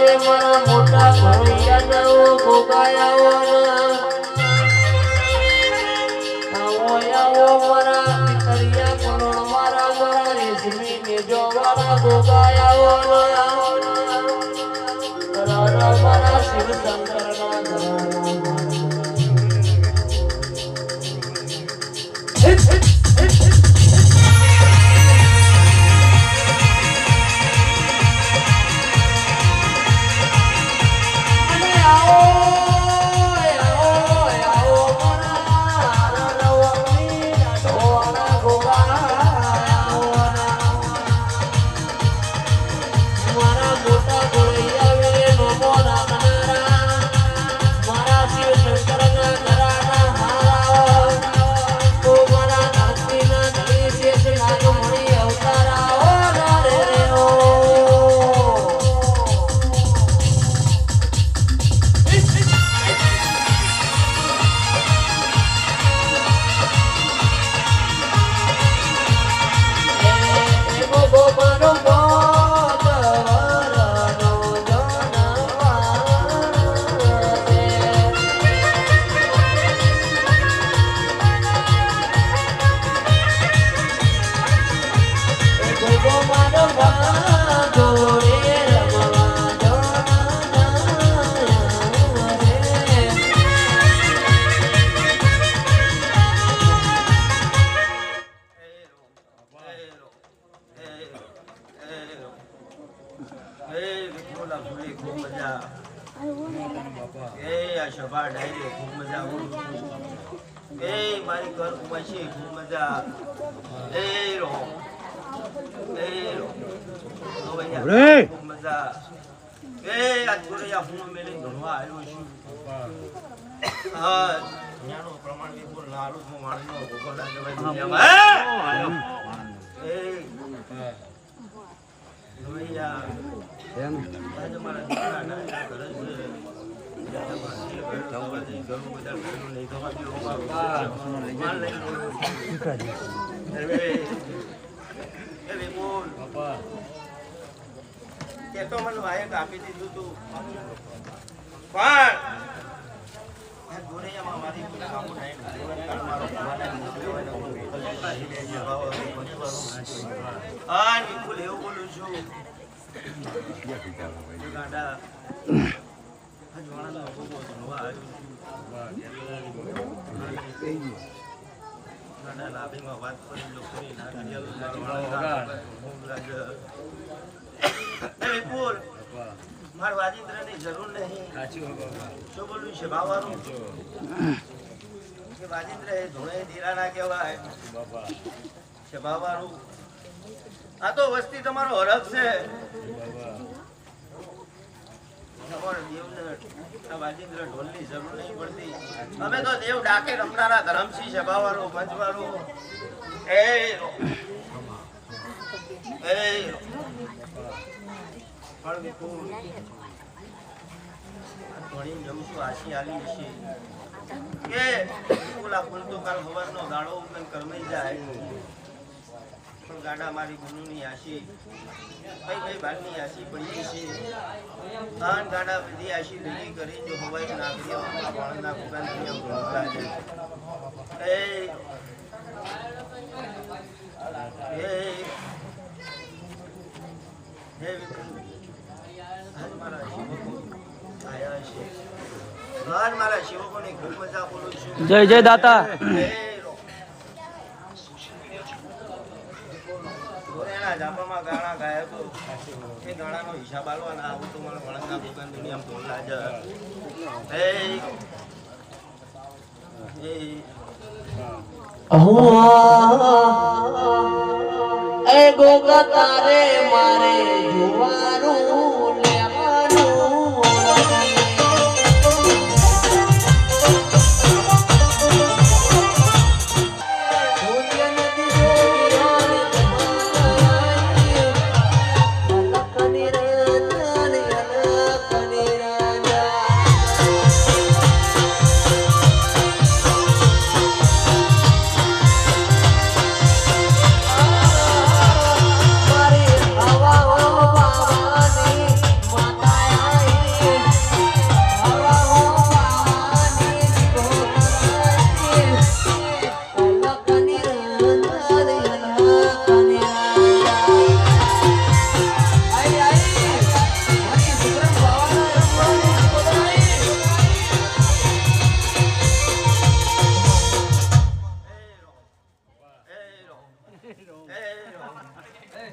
તારે મારા મોટા ભણિયા નવો ભોગાયા આવો આવો, મારા પિતરિયા કરોડ મારા શિવ શંકર ના મારી ઘર ઉમાશી ખૂબ મજા એ રો. એ રો. ખૂબ મજા એ આ છોડ્યા હું મેલે ભણવા આવ્યો છું. હા. જ્ઞાનો પ્રમાણ વિપુલ લાલુ હું વાણીનો ભોગો લાગે ભાઈ દુનિયામાં. એ. ભૈયા આજે મારા દીકરા નાના ઘરે છે. આજે મારા શિવ ઘર થવા દે, ઘરું બધા ઘરનું નહીં થવા દે, ઓમાં માલ લઈ લો. હવે, એ તો મને વાયક આપી દીધું તું. પણ આ ગોરૈયામાં મારી કોઈ કામું નહીં. મારો ભગવાનને મોકલ્યો હોય ને હું મોકલ્યો નહીં. એ ભાવ હવે મને વાળું. હા, વિપુલ એવું બોલું છું ગાડા આ જોવાના લોકો બહુ ધનવા આવ્યો છું. ગાડા લાભીમાં વાત મારો વાજિંદ્રની જરૂર નહીં શું બોલું છે વાજિંદ્ર એ ધોળે ધીરા ના કહેવાય છે ભાવવાનું આ તો વસ્તી તમારો હરખ છે. વાજિંદ્ર ઢોલની જરૂર નહીં પડતી. અમે તો દેવ ડાકે રમનારા ધરમસિંહ સભાવાળો મંચવાળો એ જઉં છું આશી આલી છે કે ફૂલ તો કાલ કંઈ કરમાઈ જાય. પણ ગાડા મારી ગુનુની આશી. કઈ કઈ ભાગની આશી પડી છે? આન ગાડા બધી આશી ભેગી કરી જો હવાઈ નાગરી પાણીના કુકાનથી ભણવા છે. એ મારા શિવકો આયા છે. આજ મારા શિવકોની ખૂબ મજા બોલું છું. જય જય દાતા હે રો. ગોરેના જાપામાં ગાણા ગાયા તો એ ગાણાનો હિસાબ આલવાના આવું તો મને વળંગના દુકાન દુનિયામાં ઢોલ લાગે. એ ગોગા તારે મારે જોવાનું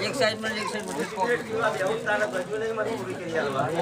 એક સાઈડમાં એક સાઈડમાં નહીં મને પૂરી કરી માતાજી છે બાબા.